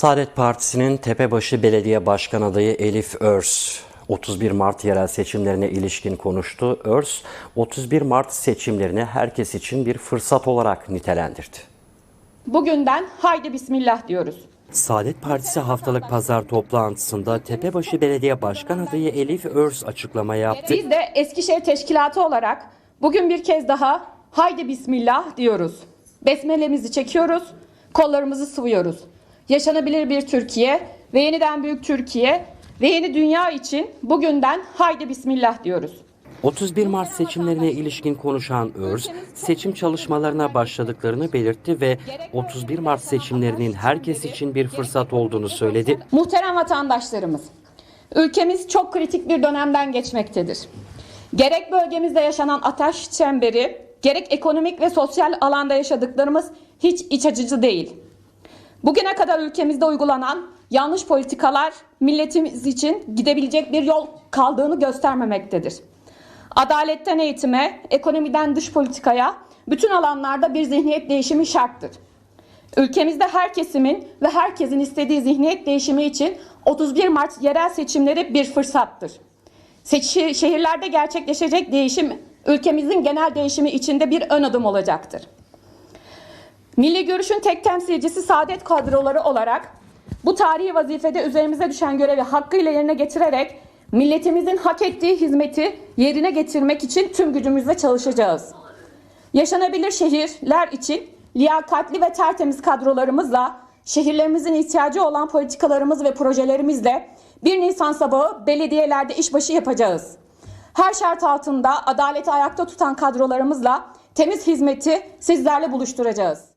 Saadet Partisi'nin Tepebaşı Belediye Başkan adayı Elif Örs 31 Mart yerel seçimlerine ilişkin konuştu. Örs 31 Mart seçimlerini herkes için bir fırsat olarak nitelendirdi. Bugünden haydi bismillah diyoruz. Saadet Partisi haftalık pazar toplantısında Tepebaşı Belediye Başkan adayı Elif Örs açıklama yaptı. Biz de Eskişehir Teşkilatı olarak bugün bir kez daha haydi bismillah diyoruz. Besmelemizi çekiyoruz, kollarımızı sıvıyoruz. Yaşanabilir bir Türkiye ve yeniden büyük Türkiye ve yeni dünya için bugünden haydi bismillah diyoruz. 31 Mart seçimlerine ilişkin konuşan Örs, seçim çalışmalarına başladıklarını belirtti ve 31 Mart seçimlerinin herkes için bir fırsat olduğunu söyledi. Muhterem vatandaşlarımız, ülkemiz çok kritik bir dönemden geçmektedir. Gerek bölgemizde yaşanan ateş çemberi, gerek ekonomik ve sosyal alanda yaşadıklarımız hiç iç açıcı değil. Bugüne kadar ülkemizde uygulanan yanlış politikalar milletimiz için gidebilecek bir yol kaldığını göstermemektedir. Adaletten eğitime, ekonomiden dış politikaya bütün alanlarda bir zihniyet değişimi şarttır. Ülkemizde her kesimin ve herkesin istediği zihniyet değişimi için 31 Mart yerel seçimleri bir fırsattır. Seçi, şehirlerde gerçekleşecek değişim ülkemizin genel değişimi içinde bir ön adım olacaktır. Milli Görüş'ün tek temsilcisi saadet kadroları olarak bu tarihi vazifede üzerimize düşen görevi hakkıyla yerine getirerek milletimizin hak ettiği hizmeti yerine getirmek için tüm gücümüzle çalışacağız. Yaşanabilir şehirler için liyakatli ve tertemiz kadrolarımızla, şehirlerimizin ihtiyacı olan politikalarımız ve projelerimizle 1 Nisan sabahı belediyelerde işbaşı yapacağız. Her şart altında adaleti ayakta tutan kadrolarımızla temiz hizmeti sizlerle buluşturacağız.